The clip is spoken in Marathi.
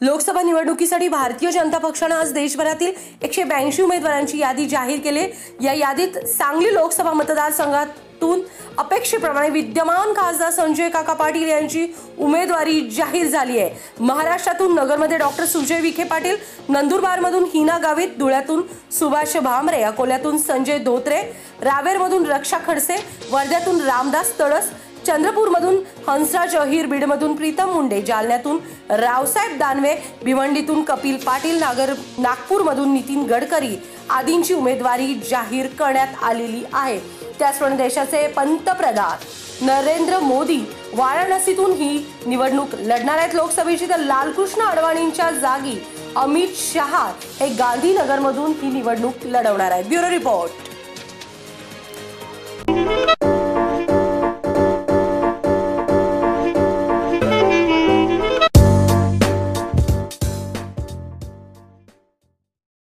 लोकसभा निवडणुकीसाठी भारतीय जनता पक्षानं आज देशभरातील एकशे ब्याऐंशी उमेदवारांची यादी जाहीर केली. या यादीत सांगली लोकसभा मतदारसंघातून अपेक्षेप्रमाणे विद्यमान खासदार संजय काका पाटील यांची उमेदवारी जाहीर झाली आहे. महाराष्ट्रातून नगरमध्ये डॉक्टर सुजय विखे पाटील नंदुरबारमधून हिना गावित धुळ्यातून सुभाष भामरे अकोल्यातून संजय धोत्रे रावेरमधून रक्षा खडसे वर्ध्यातून रामदास तळस चंद्रपूरमधून हंसराज अहिर बीडमधून प्रीतम मुंडे जालन्यातून रावसाहेब दानवे भिवंडीतून कपिल पाटील नागर नागपूरमधून नितीन गडकरी आदींची उमेदवारी जाहीर करण्यात आलेली आहे. त्याचप्रमाणे देशाचे पंतप्रधान नरेंद्र मोदी वाराणसीतून ही निवडणूक लढणार आहेत. लोकसभेची तर लालकृष्ण अडवाणींच्या जागी अमित शहा हे गांधीनगरमधून ही निवडणूक लढवणार आहेत. Bureau report.